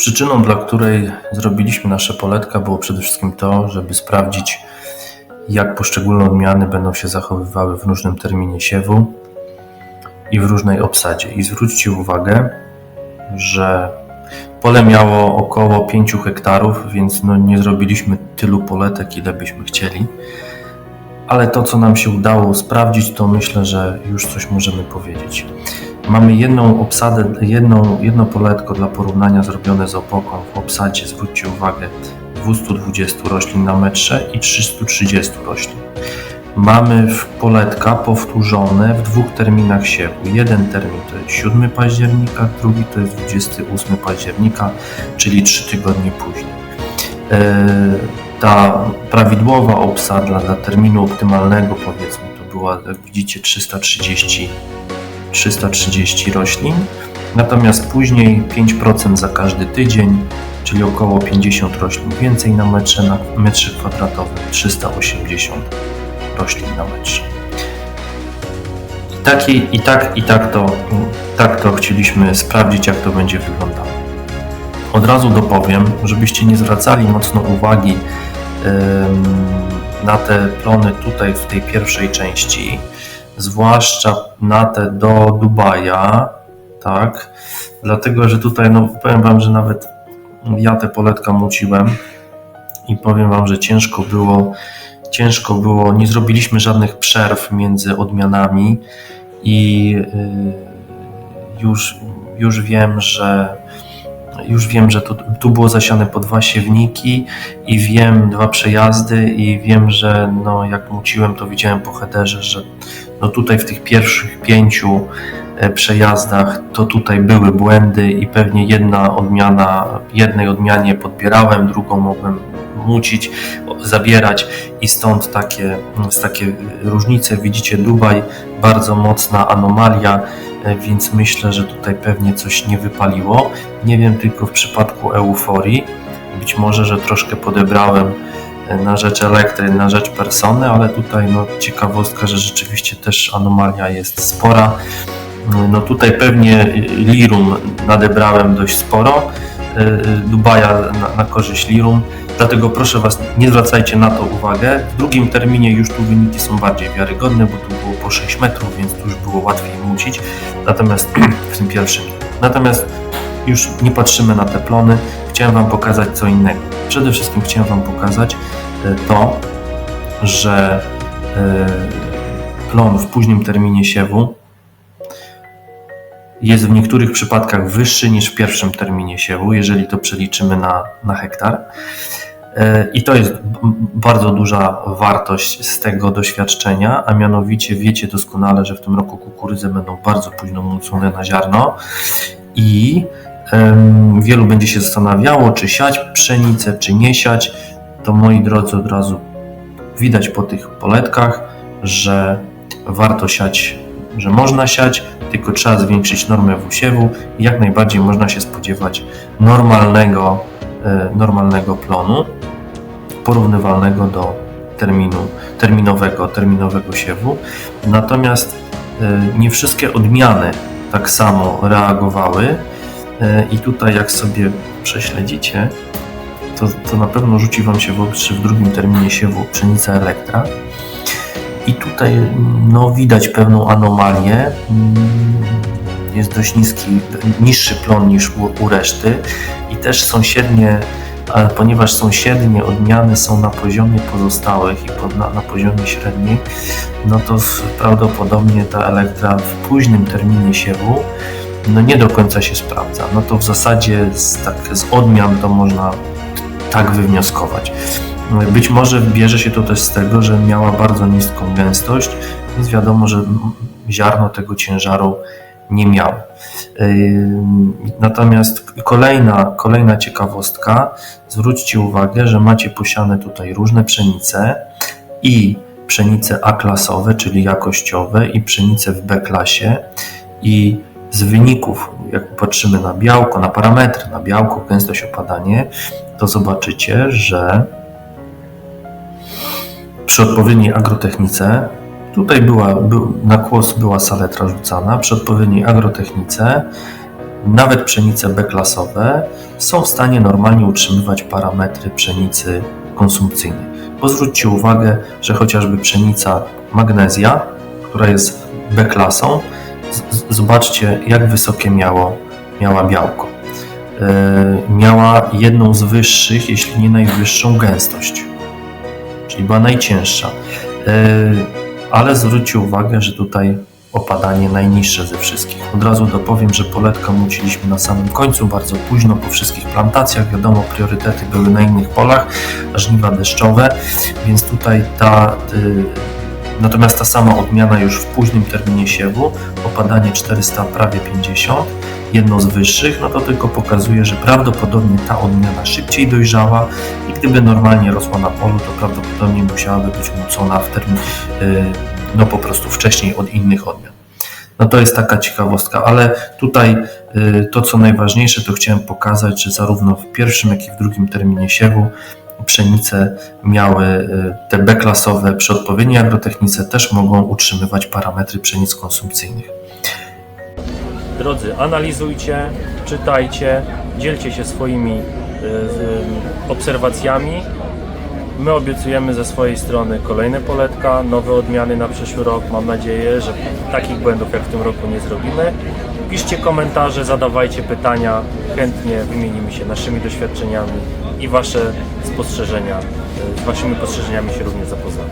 Przyczyną, dla której zrobiliśmy nasze poletka, było przede wszystkim to, żeby sprawdzić, jak poszczególne odmiany będą się zachowywały w różnym terminie siewu i w różnej obsadzie. I zwróćcie uwagę, że pole miało około 5 hektarów, więc no nie zrobiliśmy tylu poletek, ile byśmy chcieli. Ale to, co nam się udało sprawdzić, to myślę, że już coś możemy powiedzieć. Mamy jedną obsadę, jedną, jedno poletko dla porównania zrobione z opoką w obsadzie, zwróćcie uwagę, 220 roślin na metrze i 330 roślin. Mamy w poletka powtórzone w dwóch terminach siewu. Jeden termin to jest 7 października, drugi to jest 28 października, czyli 3 tygodnie później. E, ta prawidłowa obsada dla terminu optymalnego powiedzmy to była, jak widzicie, 330 330 roślin, natomiast później 5% za każdy tydzień, czyli około 50 roślin więcej na metrze, na metrze kwadratowym, 380 roślin na metrze. I, taki, i, tak, i tak, to, tak to chcieliśmy sprawdzić, jak to będzie wyglądało. Od razu dopowiem, żebyście nie zwracali mocno uwagi na te plony tutaj w tej pierwszej części, zwłaszcza na te do Dubaja, tak? Dlatego, że tutaj, no powiem Wam, że nawet ja te poletka muciłem i powiem Wam, że ciężko było, ciężko było, nie zrobiliśmy żadnych przerw między odmianami i y, już, już wiem, że już wiem, że tu, tu było zasiane po dwa siewniki i wiem dwa przejazdy i wiem, że no, jak muciłem, to widziałem po headerze, że no tutaj w tych pierwszych pięciu e, przejazdach to tutaj były błędy i pewnie jedna odmiana, jednej odmianie podbierałem, drugą mogłem mucić, zabierać i stąd takie, takie różnice. Widzicie Dubaj, bardzo mocna anomalia, e, więc myślę, że tutaj pewnie coś nie wypaliło. Nie wiem tylko w przypadku euforii, być może, że troszkę podebrałem na rzecz elektry, na rzecz persony, ale tutaj no, ciekawostka, że rzeczywiście też anomalia jest spora. No tutaj pewnie Lirum nadebrałem dość sporo, Dubaja na, na korzyść Lirum, dlatego proszę Was, nie zwracajcie na to uwagę. W drugim terminie już tu wyniki są bardziej wiarygodne, bo tu było po 6 metrów, więc tu już było łatwiej mucić, natomiast w tym pierwszym. Natomiast już nie patrzymy na te plony, chciałem Wam pokazać co innego. Przede wszystkim chciałem Wam pokazać e, to, że plon w późnym terminie siewu jest w niektórych przypadkach wyższy niż w pierwszym terminie siewu, jeżeli to przeliczymy na, na hektar. E, I to jest bardzo duża wartość z tego doświadczenia, a mianowicie wiecie doskonale, że w tym roku kukurydze będą bardzo późno mucone na ziarno i Wielu będzie się zastanawiało, czy siać pszenicę, czy nie siać. To moi drodzy, od razu widać po tych poletkach, że warto siać, że można siać, tylko trzeba zwiększyć normę wusiewu i jak najbardziej można się spodziewać normalnego, e, normalnego plonu, porównywalnego do terminu, terminowego, terminowego siewu. Natomiast e, nie wszystkie odmiany tak samo reagowały E, I tutaj, jak sobie prześledzicie, to, to na pewno rzuci Wam się w oczy w drugim terminie siewu pszenica elektra. I tutaj no, widać pewną anomalię. Mm, jest dość niski, niższy plon niż u, u reszty i też sąsiednie, ponieważ sąsiednie odmiany są na poziomie pozostałych i pod, na, na poziomie średniej, no to prawdopodobnie ta elektra w późnym terminie siewu no nie do końca się sprawdza. No to w zasadzie z, tak, z odmian to można tak wywnioskować. Być może bierze się to też z tego, że miała bardzo niską gęstość, więc wiadomo, że ziarno tego ciężaru nie miało. Natomiast kolejna, kolejna ciekawostka, zwróćcie uwagę, że macie posiane tutaj różne pszenice i pszenice A-klasowe, czyli jakościowe i pszenice w B-klasie i z wyników, jak patrzymy na białko, na parametry, na białko, gęstość, opadanie, to zobaczycie, że przy odpowiedniej agrotechnice, tutaj była, był, na kłos była saletra rzucana, przy odpowiedniej agrotechnice nawet pszenice B-klasowe są w stanie normalnie utrzymywać parametry pszenicy konsumpcyjnej. Bo zwróćcie uwagę, że chociażby pszenica magnezja, która jest B-klasą, zobaczcie jak wysokie miało, miała białko. Yy, miała jedną z wyższych, jeśli nie najwyższą gęstość, czyli była najcięższa. Yy, ale zwróćcie uwagę, że tutaj opadanie najniższe ze wszystkich. Od razu dopowiem, że poletka muciliśmy na samym końcu, bardzo późno po wszystkich plantacjach. Wiadomo, priorytety były na innych polach, żniwa deszczowe, więc tutaj ta. Y, Natomiast ta sama odmiana już w późnym terminie siewu, opadanie 400, prawie 50, jedno z wyższych, no to tylko pokazuje, że prawdopodobnie ta odmiana szybciej dojrzała i gdyby normalnie rosła na polu, to prawdopodobnie musiałaby być mucona w termin, y, no po prostu wcześniej od innych odmian. No to jest taka ciekawostka, ale tutaj y, to co najważniejsze, to chciałem pokazać, że zarówno w pierwszym, jak i w drugim terminie siewu pszenice miały y, te B-klasowe przy odpowiedniej agrotechnice też mogą utrzymywać parametry pszenic konsumpcyjnych. Drodzy, analizujcie, czytajcie, dzielcie się swoimi y, z- obserwacjami. My obiecujemy ze swojej strony kolejne poletka, nowe odmiany na przyszły rok. Mam nadzieję, że takich błędów jak w tym roku nie zrobimy. Piszcie komentarze, zadawajcie pytania. Chętnie wymienimy się naszymi doświadczeniami i Wasze spostrzeżenia. y, Z Waszymi spostrzeżeniami się również zapoznamy.